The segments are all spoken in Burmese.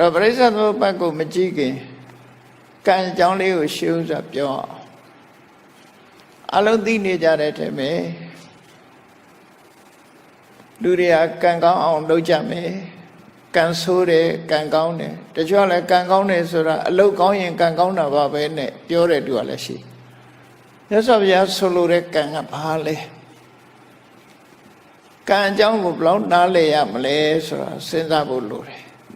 တော့ပရိစ္ဆေသမုပ္ပါဒ်ကိုမကြည့်ခင်ကံအကြောင်းလေးကိုရှင်းဥစွာပြောအောင်အလုံးသိနေကြတဲ့ထဲမှာလူတွေကကံကောင်းအောင်လုပ်ကြမယ်ကံဆိုးတယ်ကံကောင်းတယ်တချို့ကလည်းကံကောင်းတယ်ဆိုတာအလုတ်ကောင်းရင်ကံကောင်းတာပါပဲနဲ့ပြောတဲ့သူကလည်းရှိမြတ်စွာဘုရားဆိုလိုတဲ့ကံကဘာလဲကံအကြောင်းကိုဘယ်လောက်နားလည်ရမလဲဆိုတာစဉ်းစားဖို့လိုတယ်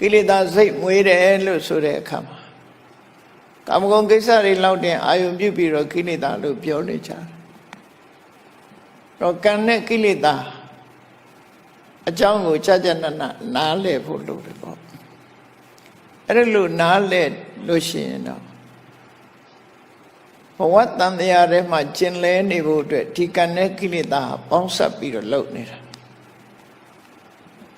ကိလေသာစိတ်မွေးတယ်လို့ဆိုတဲ့အခါမှာကာမဂုဏ်ကိစ္စတွေလောက်တင်အာယုံပြုပြီးတော့ကိလေသာလို့ပြောနေကြတယ်တော့ကံနဲ့ကိလေသာအကြောင်းကိုကြကြနနနားလည်ဖို့လိုတယ်ပေါ့အဲ့ဒါလို့နားလည်လို့ရှိရင်တော့ဘဝတန်တရားထဲမှာကျင်လဲနေဖို့အတွက်ဒီကံနဲ့ကိလေသာပေါင်းစပ်ပြီးတော့လုပ်နေတာ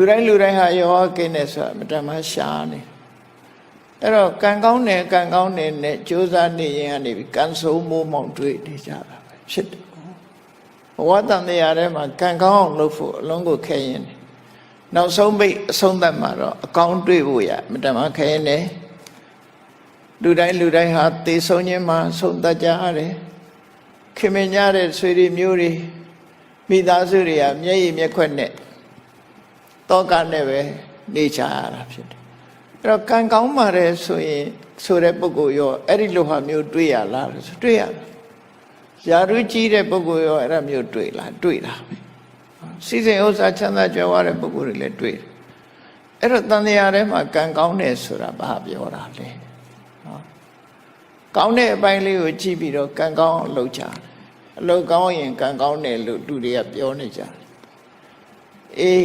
လူတိုင်းလူတိုင်းဟာယောဂကိနေဆိုတာမတမရှားနေအဲ့တော့ကံကောင်းတယ်ကံကောင်းတယ်နဲ့ကြိုးစားနေရင်ကနေပြီးကံဆိုးမိုးမောင်တွေ့နေကြတာပဲဖြစ်တယ်ဘဝတန်တရားထဲမှာကံကောင်းအောင်လုပ်ဖို့အလုံးကိုခဲရင်တယ်နောက်ဆုံးပိတ်အဆုံးသတ်မှာတော့အကောင်းတွေ့ဖို့ရမတမခဲရင်တယ်လူတိုင်းလူတိုင်းဟာသေဆုံးခြင်းမှာဆုံးတတ်ကြရတယ်ခင်မင်ကြတဲ့ဆွေတွေမျိုးတွေမိသားစုတွေကမျက်ရည်မျက်ခွက်နဲ့ တောကနဲ့ပဲနေချရတာဖြစ်တယ်အဲ့တော့ကံကောင်းပါတယ်ဆိုရင်ဆိုတဲ့ပုဂ္ဂိုလ်ရောအဲ့ဒီလိုဟာမျိုးတွေ့ရလားလို့ဆိုတွေ့ရတယ်ယာရုကြီးတဲ့ပုဂ္ဂိုလ်ရောအဲ့ဒါမျိုးတွေ့လားတွေ့တာပဲစီစဉ်ဥစ္စာချမ်းသာကြွယ်ဝတဲ့ပုဂ္ဂိုလ်တွေလည်းတွေ့တယ်အဲ့တော့တန်တရားထဲမှာကံကောင်းတယ်ဆိုတာဘာပြောတာလဲနော်ကောင်းတဲ့အပိုင်းလေးကိုကြည့်ပြီးတော့ကံကောင်းအောင်လုပ်ကြတယ်အလုပ်ကောင်းရင်ကံကောင်းတယ်လို့လူတွေကပြောနေကြတယ်အေး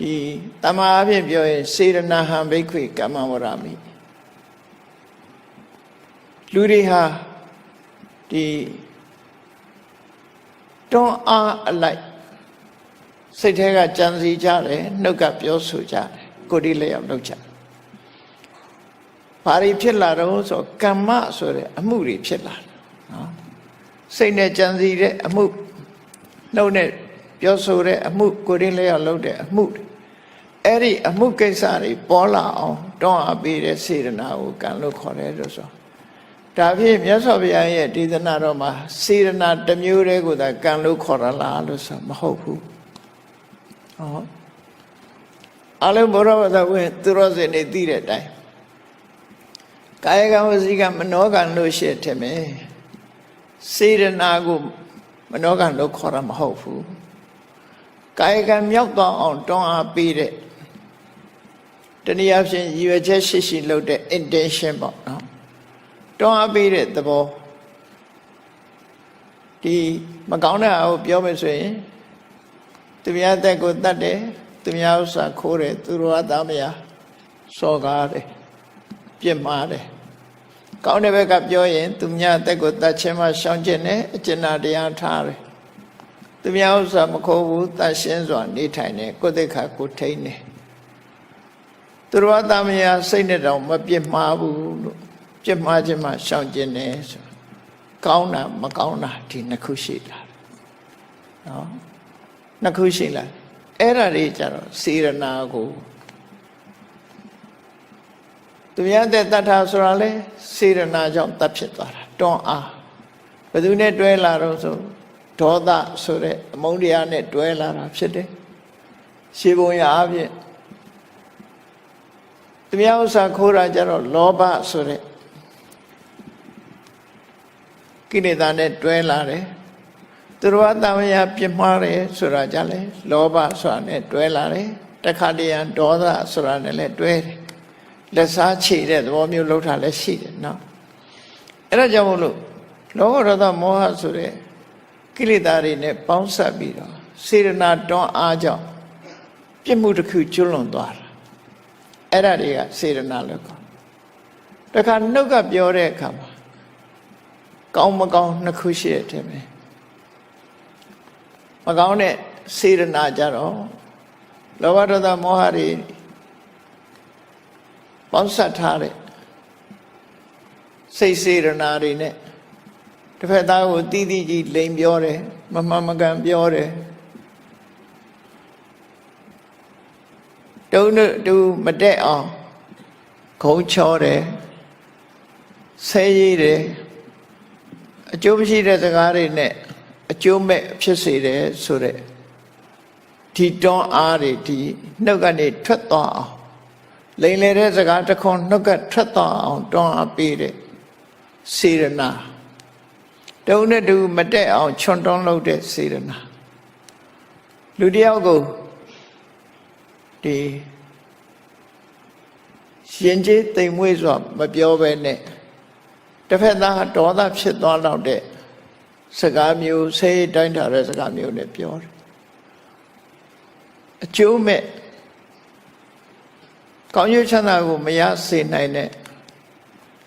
ဒီတမအဖြစ်ပြောရင်စေရနာဟံဘိခွေကမ္မဝရမိလူတွေဟာဒီတွန်းအားအလိုက်စိတ်ထဲကကြံစီကြတယ်နှုတ်ကပြောဆိုကြတယ်ကိုယ်ဒီလျောက်လုပ်ကြတယ်ဘာတွေဖြစ်လာတော့ဆိုကမ္မဆိုတဲ့အမှုတွေဖြစ်လာတယ်နော်စိတ်နဲ့ကြံစီတဲ့အမှုနှုတ်နဲ့ ပြောဆိုတဲ့အမှုကိုယ်ဒီလျောက်လုပ်တဲ့အမှုတွေအဲ့ဒီအမှုကိစ္စတွေပေါ်လာအောင်တွန်းအားပေးတဲ့စေတနာကိုကံလို့ခေါ်တယ်လို့ဆိုဒါဖြင့်မြတ်စွာဘုရားရဲ့ဒေသနာတော်မှာစေတနာတစ်မျိုးတည်းကိုသာကံလို့ခေါ်ရလားလို့ဆိုမဟုတ်ဘူးဟောအလုံးဘောရဝတဝင်သူရောစင်နေသိတဲ့အတိုင်းကာယကံဝစီကံမနောကံလို့ရှိတယ်မယ်စေတနာကိုမနောကံလို့ခေါ်ရမဟုတ်ဘူး ကာယကံမြောက်သွားအောင်တွန်းအားပေးတဲ့တနည်းအားဖြင့်ရည်ရွယ်ချက်ရှိရှိလုပ်တဲ့ intention ပေါ့နော်တွန်းအားပေးတဲ့သဘောဒီမကောင်းတဲ့အကိုပြောမယ်ဆိုရင်သူများတက်ကိုတတ်တယ်သူများဥစ္စာခိုးတယ်သူတို့ကသားမယားစော်ကားတယ်ပြစ်မှားတယ်ကောင်းတဲ့ဘက်ကပြောရင်သူများတက်ကိုတတ်ခြင်းမှရှောင်ကျင်တယ်အကျဉ်းတရားထားတယ် သူများဥစ္စာမခိုးဘူးတတ်ရှင်းစွာနေထိုင်တယ်ကိုယ်သိက္ခာကိုထိန်းတယ်သူတို့ကသားမယားစိတ်နဲ့တောင်မပြစ်မှားဘူးလို့ပြစ်မှားခြင်းမှရှောင်ကျင်တယ်ဆိုကောင်းတာမကောင်းတာဒီနှစ်ခုရှိလာတယ်နော်နှစ်ခုရှိလာအဲ့ဒါတွေကြတော့စေရနာကိုသူများတဲ့တတ်တာဆိုတာလေစေရနာကြောင့်တတ်ဖြစ်သွားတာတွန်းအားဘယ်သူနဲ့တွဲလာတော့ဆို ဒေါသဆိုတဲ့အမုန်းတရားနဲ့တွဲလာတာဖြစ်တယ်ရှေးဘုံရအဖြစ်သူများဥစ္စာခိုးတာကြတော့လောဘဆိုတဲ့ကိလေသာနဲ့တွဲလာတယ်သူတော်ဘာတမယပြစ်မှားတယ်ဆိုတာကြလဲလောဘဆိုတာနဲ့တွဲလာတယ်တခါတရံဒေါသဆိုတာနဲ့လည်းတွဲတယ်လက်စားချေတဲ့သဘောမျိုးလောက်တာလည်းရှိတယ်နော်အဲ့ဒါကြောင့်မို့လို့လောဘဒေါသမောဟဆိုတဲ့ ကိလေသာတွေနဲ့ပေါင်းစပ်ပြီးတော့စေရနာတွန်းအားကြောင့်ပြစ်မှုတစ်ခုကျွလွန်သွားတာအဲ့ဒါတွေကစေရနာလို့ခေါ်တခါနှုတ်ကပြောတဲ့အခါမှာကောင်းမကောင်းနှစ်ခုရှိတဲ့တယ်ပဲမကောင်းတဲ့စေရနာကြတော့လောဘဒေါသမောဟတွေပေါင်းစပ်ထားတဲ့စိတ်စေရနာတွေနဲ့ တစ်ဖက်သားကိုတီးတီးကြီးလိန်ပြောတယ်မမှန်မကန်ပြောတယ်တုံးတူမတက်အောင်ခုံချောတယ်ဆဲရည်တယ်အကျိုးမရှိတဲ့စကားတွေနဲ့အကျိုးမဲ့ဖြစ်စေတယ်ဆိုတဲ့ဒီတွန်းအားတွေဒီနှုတ်ကနေထွက်သွားအောင်လိန်လေတဲ့စကားတစ်ခွန်းနှုတ်ကထွက်သွားအောင်တွန်းအားပေးတဲ့စေရနာ တုံးနဲ့တူမတက်အောင်ချွန်တွန်းလုပ်တဲ့စေရနာလူတယောက်ကိုဒီရှင်ကျေးတိမ်မွေးစွာမပြောဘဲနဲ့တစ်ဖက်သားဒေါသဖြစ်သွားတော့တဲ့စကားမျိုးဆေးတိုင်းထားတဲ့စကားမျိုးနဲ့ပြောတယ်အကျိုးမဲ့ကောင်းကျိုးချမ်းသာကိုမရစေနိုင်တဲ့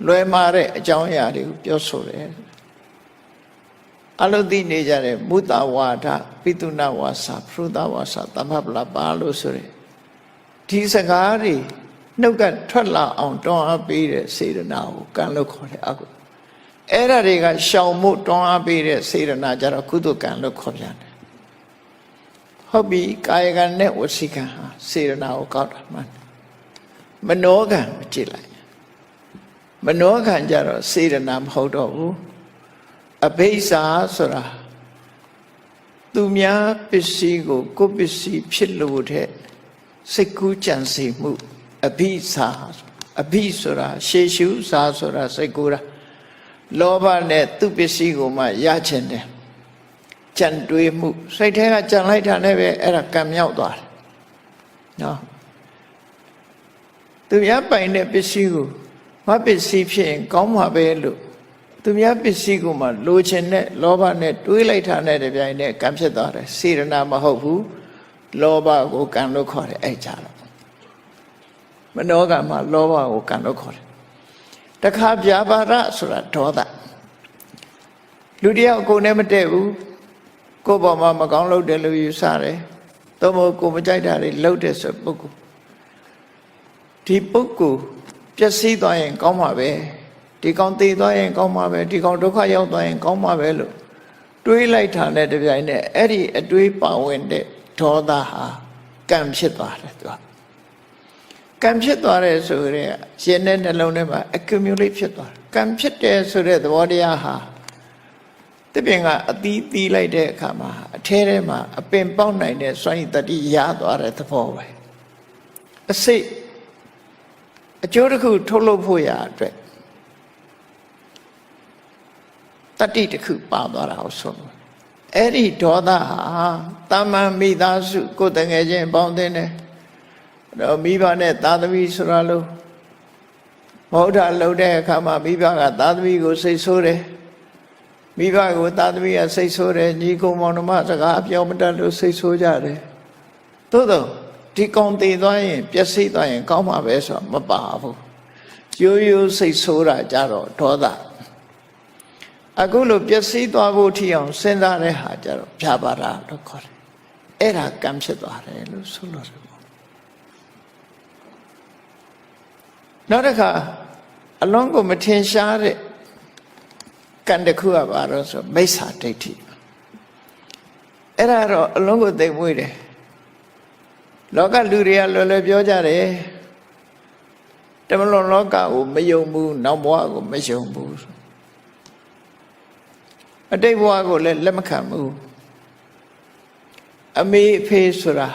လွယ်မာတဲ့အကြောင်းအရာတွေကိုပြောဆိုတယ် အလုံးသိနေကြတဲ့မုတဝါဒပိတုဏဝါစာဖရုဒဝါစာသမပလပါလို့ဆိုရယ်ဒီစကားတွေနှုတ်ကထွက်လာအောင်တွန်းအားပေးတဲ့စေတနာကိုကံလို့ခေါ်တယ်အကုအဲ့ဒါတွေကရှောင်မှုတွန်းအားပေးတဲ့စေတနာကြတော့ကုသကံလို့ခေါ်ပြန်တယ်ဟုတ်ပြီကာယကံနဲ့ဝစီကံဟာစေတနာကိုကောက်တာမှန်မနောကံကိုကြည့်လိုက်မနောကံကြတော့စေတနာမဟုတ်တော့ဘူး အဘိဇာဆိုတာသူများပစ္စည်းကို ကိုယ်ပစ္စည်းဖြစ်လို့တဲ့စိတ်ကူးကြံစီမှုအဘိဇာအဘိဆိုတာရှေရှုဇာဆိုတာစိတ်ကူးတာလောဘနဲ့သူပစ္စည်းကိုမှရချင်တယ်ကြံတွေးမှုစိတ်ထဲကကြံလိုက်တာနဲ့ပဲအဲ့ဒါကံမြောက်သွားတယ်နော်သူများပိုင်တဲ့ပစ္စည်းကိုမပစ္စည်းဖြစ်ရင် ကောင်းမှာပဲလို့ သူများပစ္စည်းကိုမှလိုချင်တဲ့လောဘနဲ့တွေးလိုက်တာနဲ့တပြိုင်နက်ကံဖြစ်သွားတယ်စေရနာမဟုတ်ဘူးလောဘကိုကံလို့ခေါ်တယ်အဲ့ကြတော့မနောကမှာလောဘကိုကံလို့ခေါ်တယ်တခါပြာပါရဆိုတာဒေါသလူတယောက်ကိုယ်နဲ့မတည့်ဘူးကိုယ့်ဘောမှာမကောင်းလုပ်တယ်လို့ယူဆတယ်သို့မဟုတ်ကိုမကြိုက်တာတွေလှုပ်တဲ့ဆိုပုဂ္ဂိုလ်ဒီပုဂ္ဂိုလ်ပျက်စီးသွားရင်ကောင်းမှာပဲ ဒီကောင်တည်သွားရင်ကောင်းမှာပဲဒီကောင်ဒုက္ခရောက်သွားရင်ကောင်းမှာပဲလို့တွေးလိုက်တာနဲ့တပြိုင်နက်အဲ့ဒီအတွေးပါဝင်တဲ့ဒေါသဟာကံဖြစ်သွားတယ်သူကကံဖြစ်သွားတယ်ဆိုရင်ရှင်တဲ့နှလုံးထဲမှာ accumulate ဖြစ်သွားတယ်ကံဖြစ်တယ်ဆိုတဲ့သဘောတရားဟာတပင်ကအသီးသီးလိုက်တဲ့အခါမှာအထဲထဲမှာအပင်ပေါက်နိုင်တဲ့စွမ်းရည်တတိရသွားတဲ့သဘောပဲအစိတ်အကျိုးတစ်ခုထုတ်လုပ်ဖို့ရအတွက် တတိတစ်ခုပါသွားတာကိုဆိုလို့အဲ့ဒီဒေါသဟာတာမန်မိသားစု ကိုယ်တငယ်ချင်းပေါင်းတဲ့နဲ့တော့မိဘနဲ့သာသမီဆိုတာလို့ဗုဒ္ဓလှုပ်တဲ့အခါမှာမိဘကသာသမီကိုစိတ်ဆိုးတယ်မိဘကိုသာသမီကစိတ်ဆိုးတယ်ညီကုံမောင်နှမစကားပြောမတတ်လို့စိတ်ဆိုးကြတယ်သို့တော့ဒီကောင်တည်သွားရင်ပျက်စီးသွားရင် ကောင်းမှာပဲဆိုတော့မပါဘူးရိုးရိုးစိတ်ဆိုးတာကြတော့ဒေါသ အခုလိုပျက်စီးသွားဖို့ထီအောင်စဉ်းစားတဲ့ဟာကြတော့ဖြာပါတာလို့ခေါ်တယ်အဲ့ဒါကံဖြစ်သွားတယ်လို့ဆိုလို့တယ်ပေါ့နောက်တစ်ခါအလုံးကိုမထင်ရှားတဲ့ကံတစ်ခုကပါတော့ဆိုမိစ္ဆာဒိဋ္ဌိအဲ့ဒါတော့အလုံးကိုသိမ့်မွေးတယ်လောကလူတွေကလွယ်လွယ်ပြောကြတယ်တမလွန်လောကကိုမယုံဘူးနောက်ဘဝကိုမယုံဘူး အတိတ်ဘဝကိုလည်းလက်မခံဘူးအမေအဖေဆိုတာ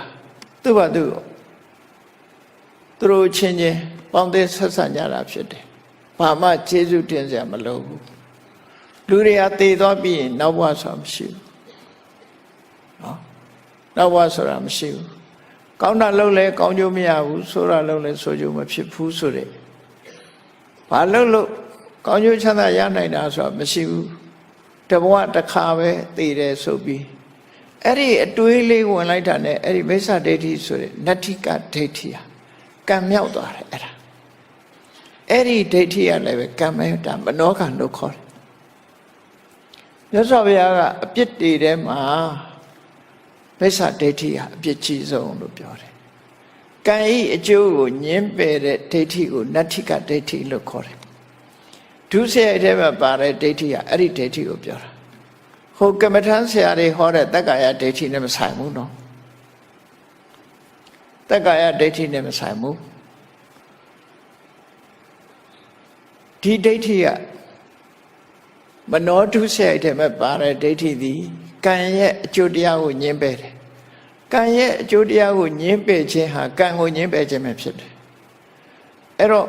သူ့ဘာသူသူတို့ချင်းချင်းပေါင်းတဲ့ဆက်ဆံကြတာဖြစ်တယ်ဘာမှကျေးဇူးတင်စရာမလိုဘူးလူတွေကတည်သွားပြီးရင်နောက်ဘဝဆိုတာမရှိဘူးနော်နောက်ဘဝဆိုတာမရှိဘူးကောင်းတာလုပ်လဲကောင်းကျိုးမရဘူးဆိုးတာလုပ်လဲဆိုးကျိုးမဖြစ်ဘူးဆိုတဲ့ဘာလုပ်လို့ကောင်းကျိုးချမ်းသာရနိုင်တာဆိုတာမရှိဘူး တဘဝတစ်ခါပဲသိတယ်ဆိုပြီးအဲ့ဒီအတွေးလေးဝင်လိုက်တာနဲ့အဲ့ဒီမိစ္ဆာဒိဋ္ဌိဆိုတဲ့နတ္ထိကဒိဋ္ဌိဟာကံမြောက်သွားတယ်အဲ့ဒါအဲ့ဒီဒိဋ္ဌိကလည်းပဲကံမဲတာမနောကံလို့ခေါ်တယ်မြတ်စွာဘုရားကအပြစ်တွေထဲမှာမိစ္ဆာဒိဋ္ဌိဟာအပြစ်ကြီးဆုံးလို့ပြောတယ်ကံဤအကျိုးကိုညင်းပယ်တဲ့ဒိဋ္ဌိကိုနတ္ထိကဒိဋ္ဌိလို့ခေါ်တယ် ဒုစရိုက်ထဲမှာပါတဲ့ဒိဋ္ဌိကအဲ့ဒီဒိဋ္ဌိကိုပြောတာဟိုကမ္မထမ်းဆရာတွေဟောတဲ့တက္ကာယဒိဋ္ဌိနဲ့မဆိုင်ဘူးနော်တက္ကာယဒိဋ္ဌိနဲ့မဆိုင်ဘူးဒီဒိဋ္ဌိကမနောဒုစရိုက်ထဲမှာပါတဲ့ဒိဋ္ဌိသည်ကံရဲ့အကျိုးတရားကိုညှင်းပယ်တယ်ကံရဲ့အကျိုးတရားကိုညှင်းပယ်ခြင်းဟာကံကိုညှင်းပယ်ခြင်းပဲဖြစ်တယ်အဲ့တော့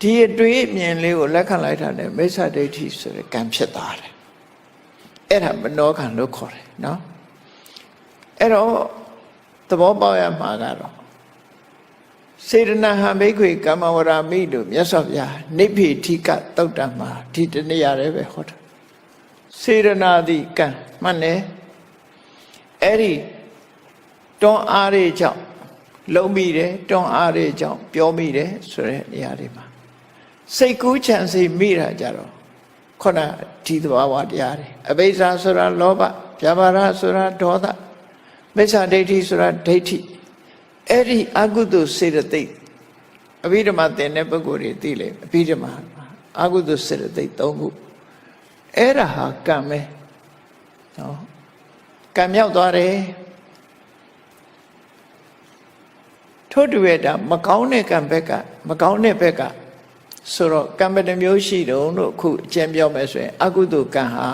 ဒီအတွေးအမြင်လေးကိုလက်ခံလိုက်တာနဲ့မိစ္ဆာဒိဋ္ဌိဆိုတဲ့ကံဖြစ်သွားတယ်အဲ့ဒါမနောကံလို့ခေါ်တယ်နော်အဲ့တော့သဘောပေါက်ရမှာကတော့စေတနာဟံဘိခွေကမ္မဝရမိလို့မြတ်စွာဘုရားနိဗ္ဗေထိကတုတ်တံမှာဒီတနေ့ရတယ်ပဲဟောတာစေရနာတိကံမှန်တယ်အဲ့ဒီတွန်းအားတွေကြောင့်လုံးမိတယ်တွန်းအားတွေကြောင့်ပြောမိတယ်ဆိုတဲ့နေရာတွေမှာ စိတ်ကူးချမ်းစိမိတာကြတော့ခုနဒီသဘာဝတရားတွေအဘိဇာဆိုတာလောဘဗျာပါဒဆိုတာဒေါသမိစ္ဆာဒိဋ္ဌိဆိုတာဒိဋ္ဌိအဲ့ဒီအကုသိုလ်စေတသိက်အဘိဓမ္မာသင်တဲ့ပုဂ္ဂိုလ်တွေသိလေအဘိဓမ္မာအကုသိုလ်စေတသိက်၃ခုအဲ့ဒါဟာကံပဲနော်ကံမြောက်သွားတယ်ထို့တူရဲ့ဒါမကောင်းတဲ့ကံဘက်ကမကောင်းတဲ့ဘက်က ဆိုတော့ကံပတမျိုးရှိတုံလို့အခုအကျဉ်းပြောမယ်ဆိုရင် အကုသိုလ်ကံဟာ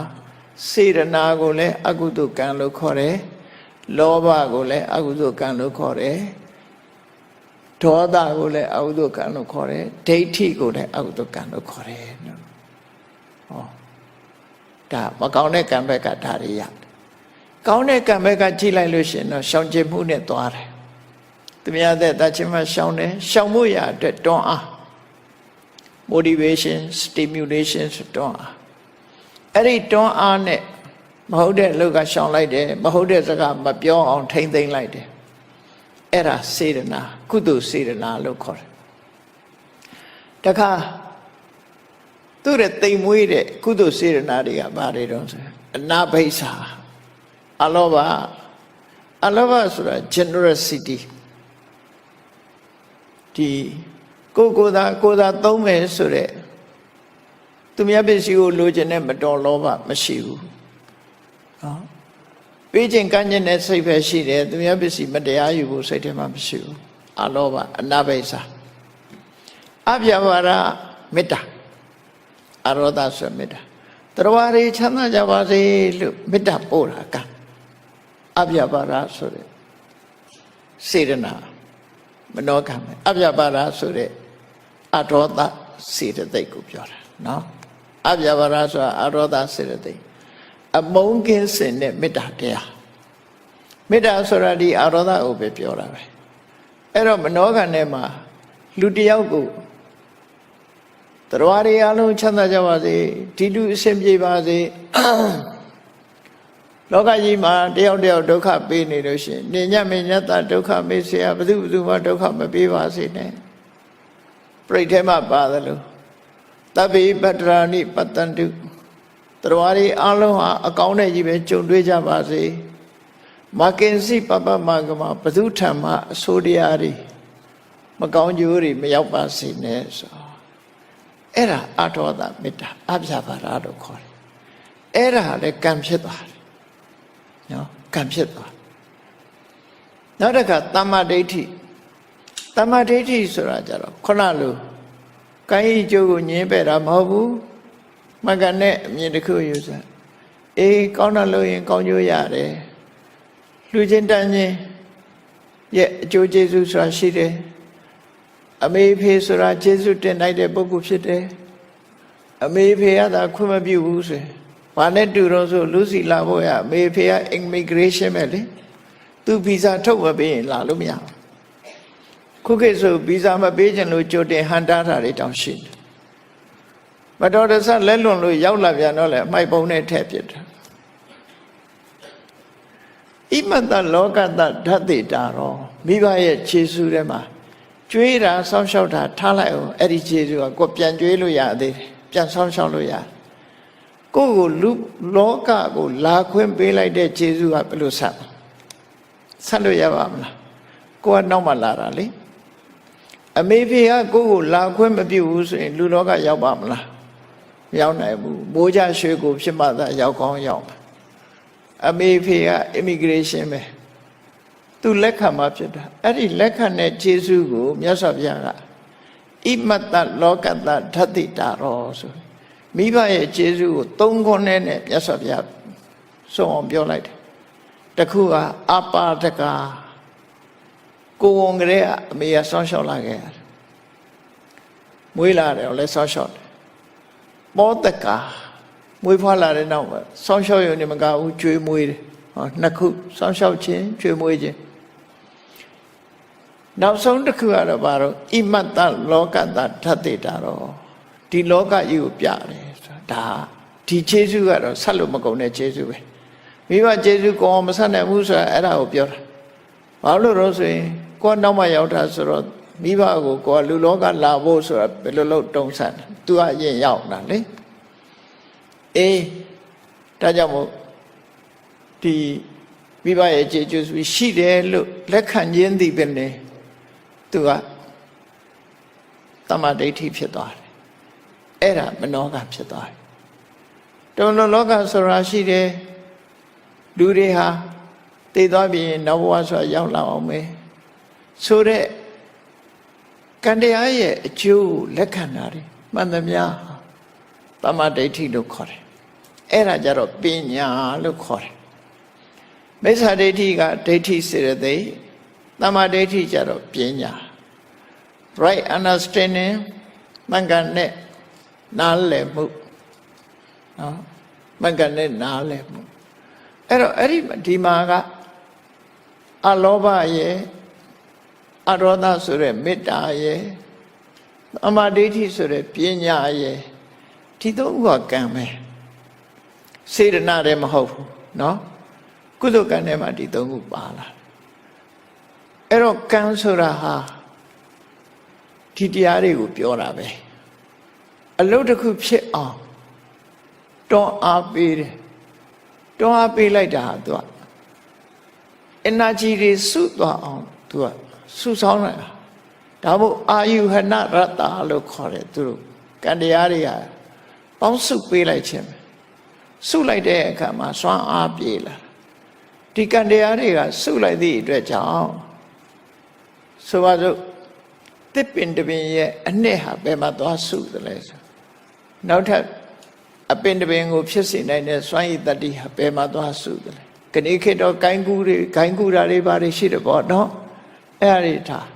စေရနာကိုလည်းအကုသိုလ်ကံလို့ခေါ်တယ်လောဘကိုလည်းအကုသိုလ်ကံလို့ခေါ်တယ်ဒေါသကိုလည်းအကုသိုလ်ကံလို့ခေါ်တယ်ဒိဋ္ဌိကိုလည်းအကုသိုလ်ကံလို့ခေါ်တယ်နော်ဟောဒါမကောင်းတဲ့ကံဘက်ကဒါတွေရတယ်ကောင်းတဲ့ကံဘက်ကကြည့်လိုက်လို့ရှိရင်တော့ရှောင်ကျဉ်မှုနဲ့သွားတယ်သူများတဲ့တချင်းမရှောင်းတယ်ရှောင်းဖို့ရအတွက်တွန်းအား motivation stimulation ဆိုတွန်းအားအဲ့ဒီတွန်းအားနဲ့မဟုတ်တဲ့လောက်ကရှောင်လိုက်တယ်မဟုတ်တဲ့စကားမပြောအောင်ထိမ့်သိမ့်လိုက်တယ်အဲ့ဒါစေတနာကုသိုလ်စေတနာလို့ခေါ်တယ်တခါသူ့ရဲ့တိမ်မွေးတဲ့ကုသိုလ်စေတနာတွေကဘာတွေတော့ဆိုအနာဘိဆာအလောဘအလောဘဆိုတာ generosity ဒီ ကိုကိုသာကိုသာသုံးမယ်ဆိုတဲ့သူများပစ္စည်းကိုလိုချင်တဲ့မတော်လောဘမရှိဘူးနော်ပေးခြင်းကမ်းခြင်းနဲ့စိတ်ပဲရှိတယ်သူများပစ္စည်းမတရားယူဖို့စိတ်ထဲမှာမရှိဘူးအလောဘအနာဘိစာအပြဘာရမေတ္တာအရောဒဆိုမေတ္တာတရားရီချမ်းသာကြပါစေလို့မေတ္တာပို့တာကအပြဘာရဆိုတဲ့စေရနာမနောကမယ်အပြပါဒဆိုတဲ့ အရောဒစေတသိက်ကိုပြောတာနော်အပြဘာရဆိုတာအရောဒစေတသိက်အမုန်းကင်းစင်တဲ့မေတ္တာတရားမေတ္တာဆိုတာဒီအရောဒကိုပဲပြောတာပဲအဲ့တော့မနောကံထဲမှာလူတယောက်ကိုတရားတွေအလုံးချမ်းသာကြပါစေဒီလူအဆင်ပြေပါစေလောကကြီးမှာတယောက်တယောက်ဒုက္ခပေးနေလို့ရှိရင်နေညမညတဒုက္ခမေးစရာဘုသူဘုသူမှဒုက္ခမပေးပါစေနဲ့ ပြိဋ္ဌဲမှာပါတယ်လို့တဗ္ဗေပတ္တရာနိပတ္တန္တုတရားတွေအလုံးဟာအကောင်းတဲ့ကြီးပဲကြုံတွေ့ကြပါစေမကင်စီပပမကမဘသူထံမှအဆိုးတရားတွေမကောင်းကျိုးတွေမရောက်ပါစေနဲ့ဆိုအဲ့ဒါအထောဒမေတ္တာအပြပါရလို့ခေါ်တယ်အဲ့ဒါလည်းကံဖြစ်သွားတယ်နော်ကံဖြစ်သွားနောက်တစ်ခါတမ္မာဒိဋ္ဌိ တမ္မာဒိဋ္ဌိဆိုတာကြတော့ခုနလိုကိုင်းကြီးကျိုးကိုညင်းပယ်တာမဟုတ်ဘူးမကနဲ့အမြင်တစ်ခုယူစားအေးကောင်းတာလို့ရင် ကောင်းကျိုးရတယ်လူချင်းတန်းချင်းရဲ့အကျိုးကျေးဇူးဆိုတာရှိတယ်အမေဖေဆိုတာကျေးဇူးတင်နိုင်တဲ့ပုဂ္ဂိုလ်ဖြစ်တယ်အမေဖေကသာခွင့်မပြုဘူးဆိုရင်ဘာနဲ့တူတော့ဆိုလူစီလာဖို့ရအမေဖေက immigration ပဲလေသူဗီဇာထုတ်မပေးရင်လာလို့မရဘူး ခုခေတ်ဆိုဗီဇာမပေးချင်လို့ကြိုတင်ဟန်တားတာတွေတောင်ရှိတယ်မတော်တဆလက်လွန်လို့ရောက်လာပြန်တော့လေအမိုက်ပုံနဲ့ထည့်ပြစ်တာဣမတလောကတဓာတိတာရောမိဘရဲ့ခြေဆူထဲမှာကျွေးတာစောင့်ရှောက်တာထားလိုက်အောင်အဲ့ဒီခြေဆူကကိုပြန်ကျွေးလို့ရသေးတယ်ပြန်စောင့်ရှောက်လို့ရတယ်ကိုယ့်ကိုလူလောကကိုလာခွင့်ပေးလိုက်တဲ့ခြေဆူကဘယ်လိုဆက်ဆက်လို့ရပါမလားကိုကနောက်မှလာတာလေ အမေဖေကကိုယ့်ကိုလာခွင့်မပြုဘူးဆိုရင်လူလောကရောက်ပါမလားမရောက်နိုင်ဘူးမိုးကြရွှေကိုဖြစ်မှသာရောက်ကောင်းရောက်မှာအမေဖေက immigration ပဲသူလက်ခံမှဖြစ်တာအဲ့ဒီလက်ခံတဲ့ခြေဆုကိုမြတ်စွာဘုရားကဣမတ္တလောကတ္တဓတ္တိတာရောဆိုမိဘရဲ့ခြေဆုကိုသုံးခွန်းနဲ့မြတ်စွာဘုရားဆုံးအောင်ပြောလိုက်တယ်တခုကအပါဒကာ ကိုဝန်ကလေးကအမေကဆောင်းလျှောက်လာခဲ့ရတယ်မွေးလာတယ်လည်းဆောင်းလျှောက်တယ်ပောတကာမွေးဖွားလာတဲ့နောက်မှာဆောင်းလျှောက်ရုံနဲ့မကဘူးကျွေးမွေးတယ်ဟောနှစ်ခုဆောင်းလျှောက်ခြင်းကျွေးမွေးခြင်းနောက်ဆုံးတစ်ခုကတော့ဘာတော့ဣမတ္တလောကတ္တဓာတိတာတော့ဒီလောကကြီးကိုပြတယ်ဆိုတာဒါဒီခြေဆုကတော့ဆက်လို့မကုန်တဲ့ခြေဆုပဲမိဘခြေဆုကောမဆက်နိုင်ဘူးဆိုတာအဲ့ဒါကိုပြောတာ ဘာလို့လို့ဆိုရင်ကိုယ်နောက်မှရောက်တာဆိုတော့မိဘကိုကိုယ်လူလောကလာဖို့ဆိုတာဘယ်လိုလုပ်တုံးဆန်းသူကအရင်ရောက်တာလေအေးဒါကြောင့်မို့ဒီမိဘရဲ့ခြေကျူးရှိတယ်လို့လက်ခံခြင်းသည်ပဲလေသူကတမ္မာဒိဋ္ဌိဖြစ်သွားတယ်အဲ့ဒါမနောကဖြစ်သွားတယ်တုံလုံးလောကဆိုတာရှိတယ်လူတွေဟာ တည်သွားပြီးနောက်ဘဝဆိုတာရောက်လာအောင်မယ်ဆိုတဲ့ကံတရားရဲ့အကျိုးလက်ခံတာတွေမှန်သမျှတမ္မာဒိဋ္ဌိလို့ခေါ်တယ်အဲ့ဒါကြတော့ပညာလို့ခေါ်တယ်မိစ္ဆာဒိဋ္ဌိကဒိဋ္ဌိစေရသိက်တမ္မာဒိဋ္ဌိကြတော့ပညာ right understanding မှန်ကန်တဲ့နားလည်မှုနော်မှန်ကန်တဲ့နားလည်မှုအဲ့တော့အဲ့ဒီဒီမှာက အလောဘရဲ့ အရောဒဆိုတဲ့မေတ္တာရဲ့အမဒိဋ္ဌိဆိုတဲ့ပညာရဲ့ဒီသုံးခုကကံပဲစေတနာလည်းမဟုတ်ဘူးเนาะကုသိုလ်ကံထဲမှာဒီသုံးခုပါလာအဲ့တော့ကံဆိုတာဟာဒီတရားတွေကိုပြောတာပဲအလုတ်တစ်ခုဖြစ်အောင်တွန်းအားပေးတယ်တွန်းအားပေးလိုက်တာဟာသူက energy တွေစုသွားအောင်သူကစုဆောင်းလိုက်တာဒါမို့အာယုဟနရတ္တာလို့ခေါ်တယ်သူတို့ကံတရားတွေကပေါင်းစုပေးလိုက်ခြင်းပဲစုလိုက်တဲ့အခါမှာစွမ်းအားပြေလာဒီကံတရားတွေကစုလိုက်သည့်အတွက်ကြောင့်ဆိုပါစို့တစ်ပင်တစ်ပင်ရဲ့အနှစ်ဟာဘယ်မှာသွားစုသလဲဆိုနောက်ထပ်အပင်တစ်ပင်ကိုဖြစ်စေနိုင်တဲ့စွမ်းရည်တတ္တိဟာဘယ်မှာသွားစုသလဲ ခဏခေတ်တော့ဂိုင်းကူတွေဂိုင်းကူတာတွေဘာတွေရှိတယ်ပေါ့နော်အဲ့ဒါတွေထား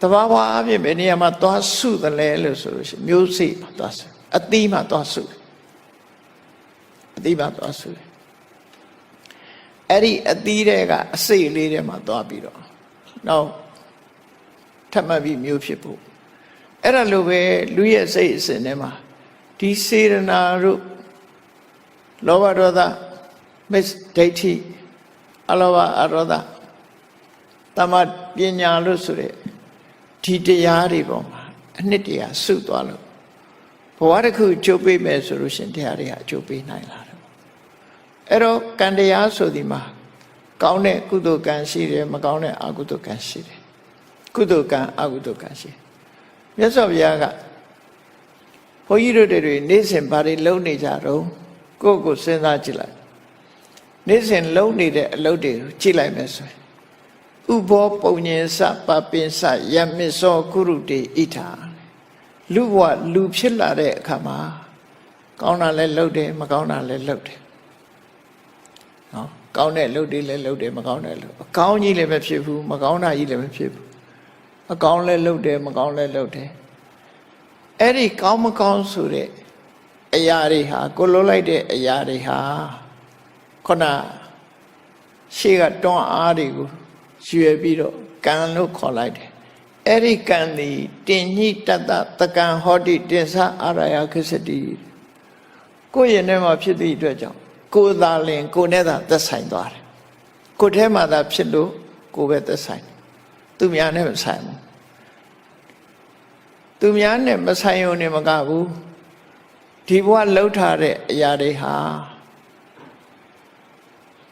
တဘာဝအပြင်ဘယ်နေရာမှာသွားစုသလဲလို့ဆိုလို့ရှိရင်မျိုးစိမှာသွားစုအသီးမှာသွားစုတယ်အသီးမှာသွားစုတယ်အဲ့ဒီအသီးတွေကအစိတ်လေးတွေမှာသွားပြီးတော့နောက်ထပ်မှတ်ပြီးမျိုးဖြစ်ဖို့အဲ့ဒါလိုပဲလူရဲ့စိတ်အစဉ်ထဲမှာဒီစေရနာတို့လောဘဒေါသ မစ္ဒိဋ္ဌိအလောဘအရောဓတမပညာလို့ဆိုတဲ့ဒီတရားတွေပေါ်မှာအနှစ်တရားစုသွားလို့ဘဝတစ်ခုကျုပ်ပေးမယ်ဆိုလို့ရှင်တရားတွေကအကျုပ်ပေးနိုင်လာတယ်အဲ့တော့ကံတရားဆိုဒီမှာကောင်းတဲ့ကုသိုလ်ကံရှိတယ်မကောင်းတဲ့အကုသိုလ်ကံရှိတယ်ကုသိုလ်ကံအကုသိုလ်ကံရှိမြတ်စွာဘုရားကဘုန်းကြီးတို့တွေနေ့စဉ်ဘာတွေလုပ်နေကြတော့ကိုယ့်ကိုစဉ်းစားကြည့်လိုက် နေ့စဉ်လုပ်နေတဲ့အလုပ်တွေကိုကြည့်လိုက်မယ်ဆိုရင်ဥဘောပုံညင်စပပင်စယမစ္စောကုရုတေဣထာလူဘဝလူဖြစ်လာတဲ့အခါမှာကောင်းတာလည်းလုပ်တယ်မကောင်းတာလည်းလုပ်တယ်နော်ကောင်းတဲ့လုပ်တွေလည်းလုပ်တယ်မကောင်းတဲ့လုပ်အကောင်းကြီးလည်းမဖြစ်ဘူးမကောင်းတာကြီးလည်းမဖြစ်ဘူးအကောင်းလည်းလုပ်တယ်မကောင်းလည်းလုပ်တယ်အဲ့ဒီကောင်းမကောင်းဆိုတဲ့အရာတွေဟာကိုလုံးလိုက်တဲ့အရာတွေဟာ ခုနရှေ့ကတွန်းအားတွေကိုရွယ်ပြီးတော့ကံလို့ခေါ်လိုက်တယ်အဲ့ဒီကံဒီတင်ညိတတ္တတကံဟောတိတင်္ဆအာရယခစ္စတိကိုယ့်ရင်ထဲမှာဖြစ်သည့်အတွက်ကြောင့်ကိုယ်သာလင် ကိုယ်နဲ့သာသက်ဆိုင်သွားတယ်ကိုယ်ထဲမှာသာဖြစ်လို့ကိုယ်ပဲသက်ဆိုင်သူများနဲ့မဆိုင်ဘူးသူများနဲ့မဆိုင်ုံနဲ့မကဘူးဒီဘဝလှုပ်ထားတဲ့အရာတွေဟာ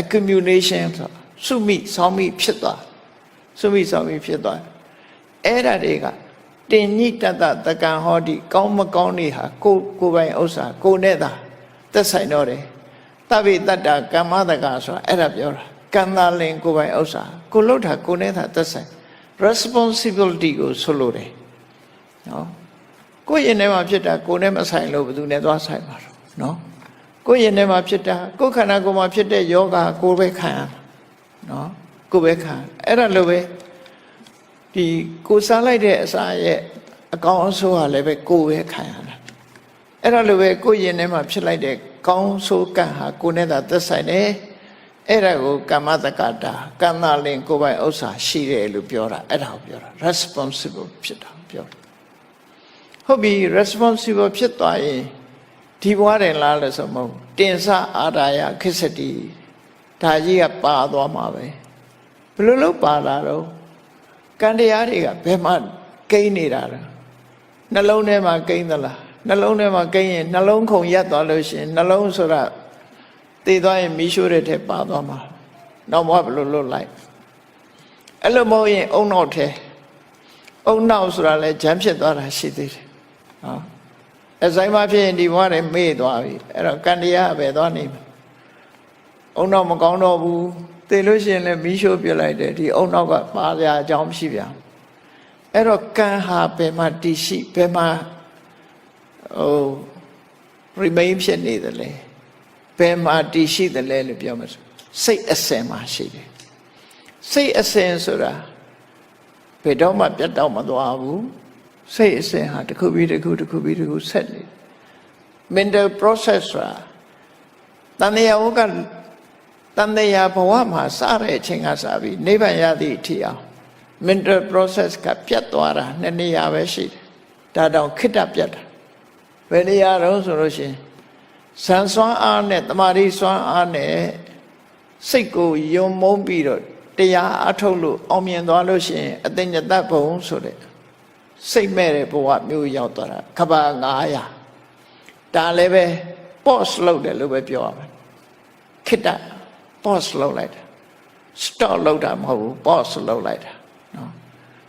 accumulation ဆိုစုမိဆောင်းမိဖြစ်သွားစုမိဆောင်းမိဖြစ်သွားအဲ့ဒါတွေကတင်ညိတတတကံဟောတိကောင်းမကောင်းနေဟာကိုကိုပိုင်ဥစ္စာကိုနဲ့သာသက်ဆိုင်တော့တယ်တဗ္ဗေတတ္တကမ္မတကဆိုတာအဲ့ဒါပြောတာကံသာလင်ကိုပိုင်ဥစ္စာကိုလှုပ်တာကိုနဲ့သာသက်ဆိုင် responsibility ကိုဆိုလိုတယ်နော်ကိုယ့်ရင်ထဲမှာဖြစ်တာကိုနဲ့မဆိုင်လို့ဘယ်သူနဲ့သွားဆိုင်မှာတော့နော် ကိုယ့်ရင်ထဲမှာဖြစ်တာကိုယ်ခန္ဓာကိုယ်မှာဖြစ်တဲ့ယောဂကိုယ်ပဲခံရမှာနော်ကိုယ်ပဲခံအဲ့ဒါလိုပဲဒီကိုစားလိုက်တဲ့အစာရဲ့အကောင်အဆိုးဟာလည်းပဲကိုယ်ပဲခံရတာအဲ့ဒါလိုပဲကိုယ်ရင်ထဲမှာဖြစ်လိုက်တဲ့ကောင်းဆိုးကံဟာကိုယ်နဲ့သာသက်ဆိုင်တယ်အဲ့ဒါကိုကမ္မတက္ကတာကံသာလင်ကိုယ်ပိုင်ဥစ္စာရှိတယ်လို့ပြောတာအဲ့ဒါကိုပြောတာ responsible ဖြစ်တာပြောတာဟုတ်ပြီ responsible ဖြစ်သွားရင် ဒီဘဝတယ်လားလို့ဆိုမဟုတ်တင်စအာရာယခစ္စတိဒါကြီးကပါသွားမှာပဲဘယ်လိုလုပ်ပါလာတော့ကံတရားတွေကဘယ်မှာကိန်းနေတာလဲနှလုံးထဲမှာကိန်းသလားနှလုံးထဲမှာကိန်းရင်နှလုံးခုန်ရက်သွားလို့ရှိရင်နှလုံးဆိုတာတည်သွားရင်မီးရှို့တဲ့ထဲပါသွားမှာနောက်ဘဝဘယ်လိုလွတ်လိုက်အဲ့လိုမဟုတ်ရင်အုံနောက်ထဲအုံနောက်ဆိုတာလဲဂျမ်းဖြစ်သွားတာရှိသေးတယ်ဟော အဆိုင်မဖြစ်ရင်ဒီဘဝတွေမေ့သွားပြီအဲ့တော့ကံတရားပဲသွားနေမှာအုံနောက်မကောင်းတော့ဘူးသိလို့ရှိရင်လည်းမီးရှို့ပြလိုက်တယ်ဒီအုံနောက်ကပါစရာအကြောင်းမရှိပြန်ဘူးအဲ့တော့ကံဟာဘယ်မှာတည်ရှိဘယ်မှာဟို remain ဖြစ်နေတယ်လဲဘယ်မှာတည်ရှိတယ်လဲလို့ပြောမှာဆိုစိတ်အစဉ်မှာရှိတယ်စိတ်အစဉ်ဆိုတာဘယ်တော့မှပြတ်တော့မသွားဘူး စိတ်အစဉ်ဟာတစ်ခုပြီးတစ်ခုတစ်ခုပြီးတစ်ခုဆက်နေတယ် mental process ဆိုတာတန်တရားဝကတန်တရားဘဝမှာစတဲ့အချိန်ကစပြီးနိဗ္ဗာန်ရသည့်အထိအောင် mental process ကပြတ်သွားတာနှစ်နေရာပဲရှိတယ်ဒါတောင်ခိတ္တပြတ်တာဘယ်နေရာတော့ဆိုလို့ရှိရင်ဇန်စွမ်းအားနဲ့တမာရီစွမ်းအားနဲ့စိတ်ကိုယုံမုန်းပြီးတော့တရားအထုတ်လို့အောင်မြင်သွားလို့ရှိရင်အသိဉာတဘုံဆိုတဲ့ စိတ်မဲ့တဲ့ဘဝမျိုးရောက်သွားတာခဘာ900ဒါလည်းပဲ pause လုပ်တယ်လို့ပဲပြောရမယ်ခိတ္တ pause လုပ်လိုက်တာ stop လုပ်တာမဟုတ်ဘူး pause လုပ်လိုက်တာနော်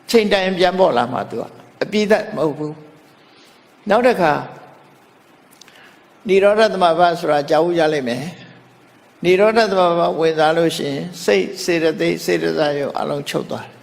ချိန်တိုင်းပြန်ပေါ်လာမှသူကအပြည့်သက်မဟုတ်ဘူးနောက်တစ်ခါនិရောဓသမဘာဆိုတာကြောက်ရလိမ့်မယ်និရောဓသမဘာဝင်စားလို့ရှိရင်စိတ်စေတသိက်စေတစာရုပ်အလုံးချုပ်သွားတယ်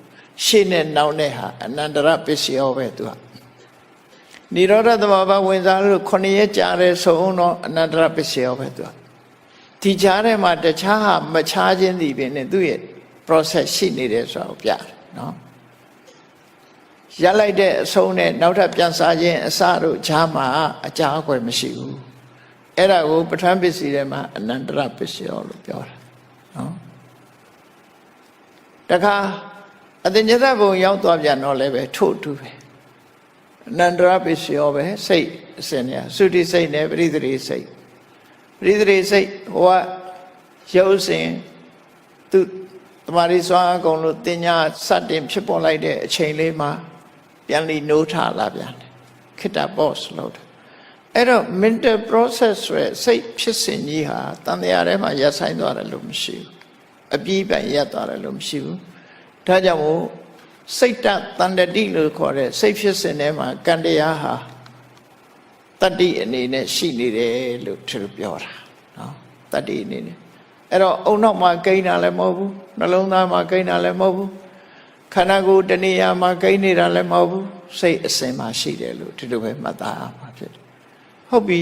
ရှေ့နဲ့နောက်နဲ့ဟာအနန္တရပစ္စယောပဲသူကនិရောဓသမဘာဝင်စားလို့ခုနှစ်ရက်ကြာတဲ့ဆုံးတော့အနန္တရပစ္စယောပဲသူကဒီကြားထဲမှာတခြားဟာမခြားခြင်းဒီပင်နဲ့သူ့ရဲ့ process ရှိနေတယ်ဆိုတာကိုပြတယ်နော်ရလိုက်တဲ့အဆုံးနဲ့နောက်ထပ်ပြန်စားခြင်းအစတို့ဈာမှာအကြာအကွယ်မရှိဘူးအဲ့ဒါကိုပဋ္ဌာန်းပစ္စည်းထဲမှာအနန္တရပစ္စယောလို့ပြောတာနော်တခါ အတင်ညတဘုံရောက်သွားပြန်တော့လည်းပဲထို့တူပဲအနန္တရပစ္စယောပဲစိတ်အစဉ်เนี่ยသုတိစိတ်နဲ့ပရိသေရိစိတ်ပရိသေရိစိတ်ဟိုကရုပ်စဉ်သူတမာရီစွာအကုန်လို့တင်ညာစတင်ဖြစ်ပေါ်လိုက်တဲ့အချိန်လေးမှာပြန်လီနိုးထလာပြန်တယ်ခိတ္တ boss လို့တယ်အဲ့တော့ mental process ဆိုရယ်စိတ်ဖြစ်စဉ်ကြီးဟာတန်တရားထဲမှာရပ်ဆိုင်သွားတယ်လို့မရှိဘူးအပြည့်ပိုင်ရပ်သွားတယ်လို့မရှိဘူး ဒါကြောင့်မို့စိတ်တတန်တတိလို့ခေါ်တဲ့စိတ်ဖြစ်စဉ်ထဲမှာကံတရားဟာတတ္တိအနေနဲ့ရှိနေတယ်လို့သူပြောတာနော်တတ္တိအနေနဲ့အဲ့တော့အုံနောက်မှာကိန်းတာလည်းမဟုတ်ဘူးနှလုံးသားမှာကိန်းတာလည်းမဟုတ်ဘူးခန္ဓာကိုယ်တဏှာမှာကိန်းနေတာလည်းမဟုတ်ဘူးစိတ်အစဉ်မှာရှိတယ်လို့ဒီလိုပဲမှတ်သားရမှာဖြစ်တယ်ဟုတ်ပြီ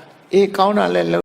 အေးကောင်းတာလည်း